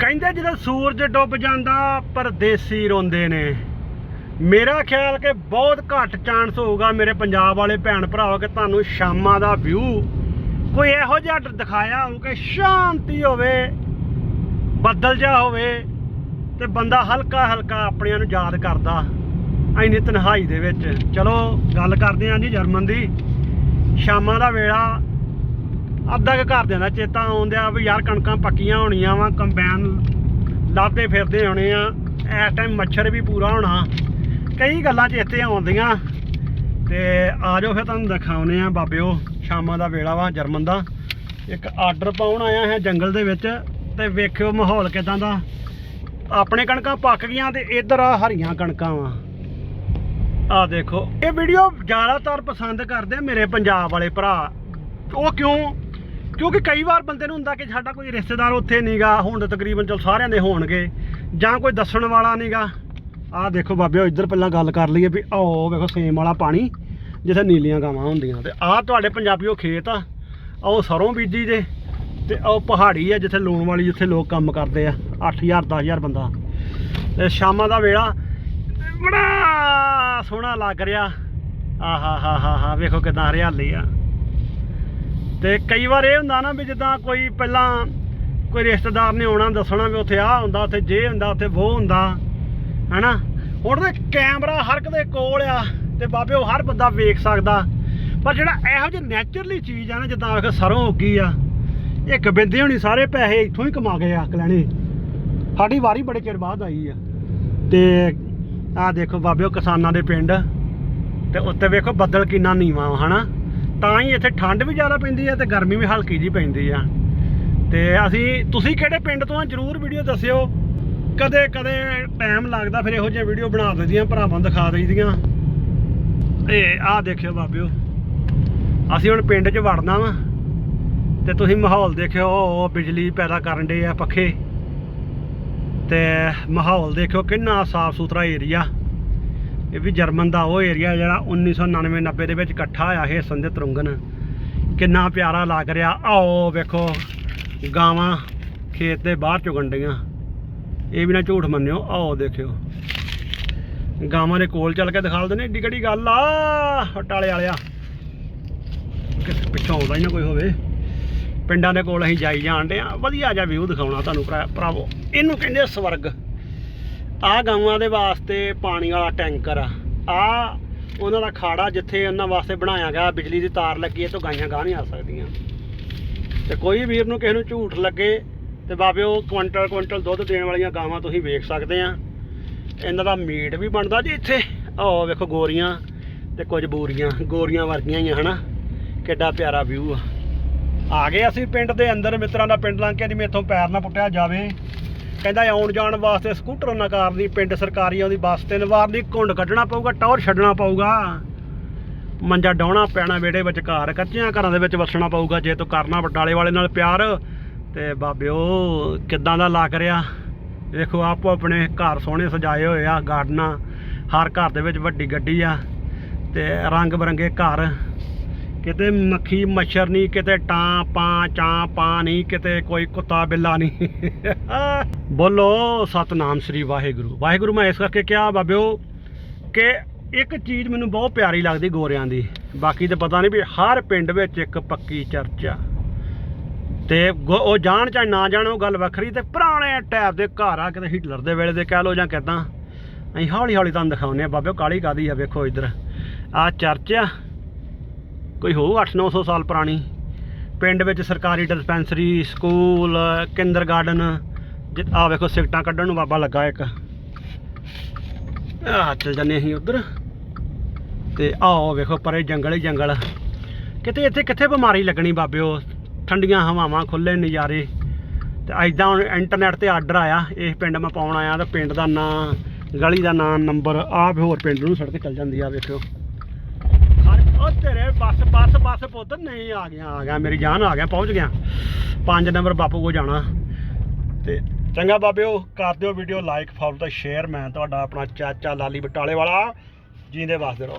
ਕਹਿੰਦੇ ਜਦੋਂ ਸੂਰਜ ਡੁੱਬ ਜਾਂਦਾ, ਪਰਦੇਸੀ ਰੋਂਦੇ ਨੇ। ਮੇਰਾ ਖਿਆਲ ਕਿ ਬਹੁਤ ਘੱਟ ਚਾਂਸ ਹੋਊਗਾ ਮੇਰੇ ਪੰਜਾਬ ਵਾਲੇ ਭੈਣ ਭਰਾਓ ਕਿ ਤੁਹਾਨੂੰ ਸ਼ਾਮਾਂ ਦਾ ਵਿਊ ਕੋਈ ਇਹੋ ਜਿਹਾ ਦਿਖਾਇਆ ਹੋਊ ਕਿ ਸ਼ਾਂਤੀ ਹੋਵੇ, ਬੱਦਲ ਜਾ ਹੋਵੇ ਤੇ ਬੰਦਾ ਹਲਕਾ ਹਲਕਾ ਆਪਣਿਆਂ ਨੂੰ ਯਾਦ ਕਰਦਾ ਐਨੀ ਤਨਹਾਈ ਦੇ ਵਿੱਚ। ਚਲੋ, ਗੱਲ ਕਰਦੇ ਆਂ ਜੀ ਜਰਮਨ ਦੀ। ਸ਼ਾਮਾਂ ਦਾ ਵੇਲਾ ਅੱਧਾ ਕੁ ਘਰਦਿਆਂ ਦਾ ਚੇਤਾ ਆਉਂਦਿਆ ਵੀ ਯਾਰ ਕਣਕਾਂ ਪੱਕੀਆਂ ਹੋਣੀਆਂ ਵਾ, ਕੰਬਾਈਨ ਲਾਦੇ ਫਿਰਦੇ ਹੋਣੇ ਆ। ਇਸ ਟਾਈਮ ਮੱਛਰ ਵੀ ਪੂਰਾ ਹੋਣਾ। ਕਈ ਗੱਲਾਂ ਚੇਤੇ ਆਉਂਦੀਆਂ। ਤੇ ਆ ਜਾਓ ਫਿਰ ਤੁਹਾਨੂੰ ਦਿਖਾਉਨੇ ਆ ਬਾਬਿਓ, ਸ਼ਾਮਾਂ ਦਾ ਵੇਲਾ ਵਾ ਜਰਮਨ ਦਾ। ਇੱਕ ਆਰਡਰ ਪਾਉਣ ਆਇਆ ਹੈ ਜੰਗਲ ਦੇ ਵਿੱਚ ਤੇ ਵੇਖਿਓ ਮਾਹੌਲ ਕਿਦਾਂ ਦਾ। ਆਪਣੇ ਕਣਕਾਂ ਪੱਕ ਗਈਆਂ ਤੇ ਇੱਧਰ ਆ ਹਰੀਆਂ ਕਣਕਾਂ ਵਾ। ਆ ਦੇਖੋ, ਇਹ ਵੀਡੀਓ ਜ਼ਿਆਦਾਤਰ ਪਸੰਦ ਕਰਦੇ ਮੇਰੇ ਪੰਜਾਬ ਵਾਲੇ ਭਰਾ। ਉਹ ਕਿਉਂ? ਕਿਉਂਕਿ ਕਈ ਵਾਰ ਬੰਦੇ ਨੂੰ ਹੁੰਦਾ ਕਿ ਸਾਡਾ ਕੋਈ ਰਿਸ਼ਤੇਦਾਰ ਉੱਥੇ ਨਹੀਂਗਾ ਹੁਣ ਤਾਂ ਤਕਰੀਬਨ ਚਲ ਸਾਰਿਆਂ ਦੇ ਹੋਣਗੇ, ਜਾਂ ਕੋਈ ਦੱਸਣ ਵਾਲਾ ਨਹੀਂਗਾ ਆਹ ਦੇਖੋ ਬਾਬਿਓ, ਇੱਧਰ ਪਹਿਲਾਂ ਗੱਲ ਕਰ ਲਈਏ ਵੀ ਆਓ ਵੇਖੋ, ਸੇਮ ਵਾਲਾ ਪਾਣੀ, ਜਿੱਥੇ ਨੀਲੀਆਂ ਗਾਵਾਂ ਹੁੰਦੀਆਂ। ਤੇ ਆਹ ਤੁਹਾਡੇ ਪੰਜਾਬੀਓ ਖੇਤ ਆ, ਆਹ ਸਰੋਂ ਬੀਜੀ ਦੇ ਤੇ ਉਹ ਪਹਾੜੀ ਆ ਜਿੱਥੇ ਲੂਣ ਵਾਲੀ ਜਿੱਥੇ ਲੋਕ ਕੰਮ ਕਰਦੇ ਆ 8000 10000 ਬੰਦਾ। ਤੇ ਸ਼ਾਮਾਂ ਦਾ ਵੇਲਾ, ਬੜਾ ਸੋਹਣਾ ਲੱਗ ਰਿਹਾ। ਆਹਾ ਹਾ ਹਾ ਹਾ, ਵੇਖੋ ਕਿਦਾਂ ਹਰਿਆਲੀ ਆ। ਤੇ ਕਈ ਵਾਰ ਇਹ ਹੁੰਦਾ ਨਾ ਵੀ ਜਿੱਦਾਂ ਕੋਈ ਪਹਿਲਾਂ ਕੋਈ ਰਿਸ਼ਤੇਦਾਰ ਨੇ ਆਉਣਾ ਦੱਸਣਾ ਵੀ ਉੱਥੇ ਆਹ ਹੁੰਦਾ, ਉੱਥੇ ਜੇ ਹੁੰਦਾ, ਉੱਥੇ ਉਹ ਹੁੰਦਾ, ਹੈਨਾ? ਹੁਣ ਤਾਂ ਕੈਮਰਾ ਹਰ ਇੱਕ ਦੇ ਕੋਲ ਆ ਤੇ ਬਾਬੇ ਉਹ ਹਰ ਬੰਦਾ ਵੇਖ ਸਕਦਾ। ਪਰ ਜਿਹੜਾ ਇਹੋ ਜਿਹੀ ਨੇਚਰਲੀ ਚੀਜ਼ ਆ ਨਾ, ਜਿੱਦਾਂ ਆਖ ਸਰੋਂ ਉੱਗੀ ਆ, ਇੱਕ ਬਿੰਦੇ ਹੋਣੀ, ਸਾਰੇ ਪੈਸੇ ਇੱਥੋਂ ਹੀ ਕਮਾ ਕੇ ਆ ਲੈਣੇ। ਸਾਡੀ ਵਾਰੀ ਬੜੇ ਚਿਰ ਬਾਅਦ ਆਈ ਆ। ਤੇ ਆਹ ਦੇਖੋ ਬਾਬਿਓ ਕਿਸਾਨਾਂ ਦੇ ਪਿੰਡ, ਤੇ ਉੱਤੇ ਵੇਖੋ ਬੱਦਲ ਕਿੰਨਾ ਨੀਵਾਂ ਹਨਾ? ਤਾਂ ਹੀ ਇੱਥੇ ਠੰਡ ਵੀ ਜ਼ਿਆਦਾ ਪੈਂਦੀ ਹੈ ਤੇ ਗਰਮੀ ਵੀ ਹਲਕੀ ਜੀ ਪੈਂਦੀ ਆ। ਤੇ ਅਸੀਂ, ਤੁਸੀਂ ਕਿਹੜੇ ਪਿੰਡ ਤੋਂ ਆ? ਜਰੂਰ ਵੀਡੀਓ ਦੱਸਿਓ। ਕਦੇ ਕਦੇ ਟਾਈਮ ਲੱਗਦਾ ਫਿਰ ਇਹੋ ਜਿਹੀ ਵੀਡੀਓ ਬਣਾ ਦਈਦੀਆਂ, ਭਰਾਵਾਂ ਨੂੰ ਦਿਖਾ ਦਈਦੀਆਂ। ਤੇ ਆਹ ਦੇਖਿਓ ਬਾਬਿਓ। ਅਸੀਂ ਹੁਣ ਪਿੰਡ 'ਚ ਵੜਨਾ ਵਾ। ਤੇ ਤੁਸੀਂ ਮਾਹੌਲ ਦੇਖਿਓ, ਉਹ ਬਿਜਲੀ ਪੈਦਾ ਕਰਨ ਦੇ ਆ ਪੱਖੇ। ਤੇ ਮਾਹੌਲ ਦੇਖਿਓ ਕਿੰਨਾ ਸਾਫ਼ ਸੁਥਰਾ ਏਰੀਆ। ਇਹ ਵੀ ਜਰਮਨ ਦਾ ਉਹ ਏਰੀਆ ਜਿਹੜਾ 1999 90 ਦੇ ਵਿੱਚ ਇਕੱਠਾ ਹੋਇਆ ਇਹ ਸੰਦੇ ਤਰੁੰਗਨ। ਕਿੰਨਾ ਪਿਆਰਾ ਲੱਗ ਰਿਹਾ। ਆਓ ਵੇਖੋ, ਗਾਵਾਂ ਖੇਤ ਦੇ ਬਾਹਰ ਚੁਗਣ ਡੀਆਂ ਇਹ ਵੀ ਨਾ ਝੂਠ ਮੰਨਿਓ, ਆਓ ਦੇਖਿਓ। ਗਾਵਾਂ ਦੇ ਕੋਲ ਚੱਲ ਕੇ ਦਿਖਾ ਦਿੰਦੇ ਏਡੀ ਕਿਹੜੀ ਗੱਲ ਆ, ਹਟਾਲੇ ਵਾਲਿਆ। ਪਿੱਛੋਂ ਆਉਂਦਾ ਹੀ ਨਾ ਕੋਈ ਹੋਵੇ। ਪਿੰਡਾਂ ਦੇ ਕੋਲ ਅਸੀਂ ਜਾਈ ਜਾਣਦੇ ਆ ਵਧੀਆ ਜਿਹਾ ਵਿਊ ਦਿਖਾਉਣਾ ਤੁਹਾਨੂੰ ਭਰਾ- ਭਰਾਵੋ। ਇਹਨੂੰ ਕਹਿੰਦੇ ਸਵਰਗ। ਆ ਗਾਵਾਂ ਦੇ ਵਾਸਤੇ ਪਾਣੀ ਵਾਲਾ ਟੈਂਕਰ ਆ। ਆ ਉਹਨਾਂ ਦਾ ਖਾੜਾ ਜਿੱਥੇ ਉਹਨਾਂ ਵਾਸਤੇ ਬਣਾਇਆ ਗਿਆ, ਬਿਜਲੀ ਦੀ ਤਾਰ ਲੱਗੀ ਹੈ ਤੋਂ ਗਾਈਆਂ ਗਾਹ ਨਹੀਂ ਆ ਸਕਦੀਆਂ। ਤੇ ਕੋਈ ਵੀਰ ਨੂੰ ਕਿਸੇ ਨੂੰ ਝੂਠ ਲੱਗੇ, ਤੇ ਬਾਬੇ ਉਹ ਕੁਇੰਟਲ ਕੁਇੰਟਲ ਦੁੱਧ ਦੇਣ ਵਾਲੀਆਂ ਗਾਵਾਂ ਤੁਸੀਂ ਵੇਖ ਸਕਦੇ ਆ। ਇਹਨਾਂ ਦਾ ਮੀਟ ਵੀ ਬਣਦਾ ਜੀ ਇੱਥੇ। ਆਹ ਵੇਖੋ ਗੋਰੀਆਂ ਤੇ ਕੁਝ ਬੂਰੀਆਂ, ਗੋਰੀਆਂ ਵਰਗੀਆਂ ਹੀ ਆ, ਹਨਾ। ਕਿੱਡਾ ਪਿਆਰਾ ਵਿਊ ਆ। ਆ ਗਏ ਅਸੀਂ ਪਿੰਡ ਦੇ ਅੰਦਰ, ਮਿੱਤਰਾਂ ਦਾ ਪਿੰਡ ਲੰਘ ਕੇ ਜਿਵੇਂ ਇੱਥੋਂ ਪੈਰ ਨਾ ਪੁੱਟਿਆ ਜਾਵੇ। ਕਹਿੰਦਾ ਆਉਣ ਜਾਣ ਵਾਸਤੇ ਸਕੂਟਰ ਨਾ ਦੀ, ਪਿੰਡ ਸਰਕਾਰੀ ਆਉਂਦੀ ਬੱਸ ਤਿੰਨ ਵਾਰ ਦੀ ਘੁੰਡ ਕੱਢਣਾ ਪਊਗਾ, ਟੌਰ ਛੱਡਣਾ ਪਊਗਾ। ਮੰਜਾ ਡਾਉਣਾ ਪੈਣਾ ਵਿਹੜੇ ਵਿੱਚ ਘਰ, ਕੱਚਿਆਂ ਘਰਾਂ ਦੇ ਵਿੱਚ ਵਸਣਾ ਪਊਗਾ ਜੇ ਤੂੰ ਕਰਨਾ ਬਟਾਲੇ ਵਾਲੇ ਨਾਲ ਪਿਆਰ। ਤੇ ਬਾਬਿਓ, ਕਿੱਦਾਂ ਦਾ ਲੱਗ ਰਿਹਾ? ਦੇਖੋ ਆਪੋ ਆਪਣੇ ਘਰ ਸੋਹਣੇ ਸਜਾਏ ਹੋਏ ਆ, ਗਾਰਡਨਾਂ, ਹਰ ਘਰ ਦੇ ਵਿੱਚ ਵੱਡੀ ਗੱਡੀ ਆ ਤੇ ਰੰਗ ਬਰੰਗੇ ਘਰ। ਕਿਤੇ ਮੱਖੀ ਮੱਛਰ ਨਹੀਂ ਕਿਤੇ ਟਾਂ, ਪਾਂ, ਚਾਂ, ਪਾਂ ਨਹੀਂ ਕਿਤੇ ਕੋਈ ਕੁੱਤਾ ਬਿੱਲਾ ਨਹੀਂ ਬੋਲੋ ਸਤਨਾਮ ਸ੍ਰੀ ਵਾਹਿਗੁਰੂ। ਵਾਹਿਗੁਰੂ, ਮੈਂ ਇਸ ਕਰਕੇ ਕਿਹਾ ਬਾਬਿਓ ਕਿ ਇੱਕ ਚੀਜ਼ ਮੈਨੂੰ ਬਹੁਤ ਪਿਆਰੀ ਲੱਗਦੀ ਗੋਰਿਆਂ ਦੀ। ਬਾਕੀ ਤੇ ਪਤਾ ਨਹੀਂ ਵੀ ਹਰ ਪਿੰਡ ਵਿੱਚ ਇੱਕ ਪੱਕੀ ਚਰਚ। ਆ ਤੇ ਗੋ- ਉਹ ਜਾਣ ਚਾਹੇ ਨਾ ਜਾਣ, ਉਹ ਗੱਲ ਵੱਖਰੀ ਤੇ ਪੁਰਾਣੇ ਟਾਈਪ ਦੇ ਘਰ ਆ, ਕਿਤੇ ਹਿਟਲਰ ਦੇ ਵੇਲੇ ਦੇ ਕਹਿ ਲੋ ਜਾਂ ਕਿਦਾਂ। ਅਸੀਂ ਹੌਲੀ ਹੌਲੀ ਤੁਹਾਨੂੰ ਦਿਖਾਉਂਦੇ ਆ ਬਾਬਿਓ ਕਾਲੀ ਕਾਦੀ ਆ, ਵੇਖੋ ਇੱਧਰ। ਆ ਚਰਚ ਆ, ਕੋਈ ਹੋ 8-900 ਸਾਲ ਪੁਰਾਣੀ। ਪਿੰਡ ਵਿੱਚ ਸਰਕਾਰੀ ਡਿਸਪੈਂਸਰੀ, ਸਕੂਲ ਕਿੰਡਰ ਗਾਰਡਨ ਆ ਵੇਖੋ ਸਿਕਟਾਂ ਕੱਢਣ ਨੂੰ ਬਾਬਾ ਲੱਗਾ ਇੱਕ। ਆ ਚਲ ਜੰਨੇ ਅਸੀਂ ਉਧਰ। ਤੇ ਆਓ ਵੇਖੋ, ਪਰੇ ਜੰਗਲ ਹੀ ਜੰਗਲ। ਕਿਤੇ ਇੱਥੇ ਕਿੱਥੇ ਬਿਮਾਰੀ ਲੱਗਣੀ ਬਾਬਿਓ? ਠੰਡੀਆਂ ਹਵਾਵਾਂ ਖੁੱਲੇ ਨਜ਼ਾਰੇ। ਤੇ ਐਦਾਂ ਹੁਣ ਇੰਟਰਨੈਟ ਤੇ ਆਰਡਰ ਆਇਆ। ਇਸ ਪਿੰਡ ਮੈਂ ਪਾਉਣ ਆਇਆ ਤਾਂ ਪਿੰਡ ਦਾ ਨਾਂ, ਗਲੀ ਦਾ ਨਾਂ ਨੰਬਰ ਆਹ ਹੋਰ ਪਿੰਡ ਨੂੰ ਸੜਕ ਚੱਲ ਜਾਂਦੀ ਆ, ਵੇਖਿਓ। ਹਰ ਉਹ ਤੇਰੇ ਬੱਸ ਬੱਸ ਬੱਸ ਪੁੱਤ ਨਹੀਂ ਆ ਗਿਆ ਆ ਗਿਆ। ਮੇਰੀ ਜਾਨ ਆ ਗਿਆ, ਪਹੁੰਚ ਗਿਆ। ਪੰਜ ਨੰਬਰ ਬਾਪੂ ਕੋ ਜਾਣਾ। ਤੇ ਚੰਗਾ ਬਾਬਿਓ, ਕਰ ਦਿਓ ਵੀਡੀਓ ਲਾਈਕ ਫਾਲੋ ਤੇ ਸ਼ੇਅਰ ਮੈਂ ਤੁਹਾਡਾ ਆਪਣਾ ਚਾਚਾ ਲਾਲੀ ਬਟਾਲੇ ਵਾਲਾ। ਜੀਂਦੇ ਵਾਸਦੇ ਰਹੋ।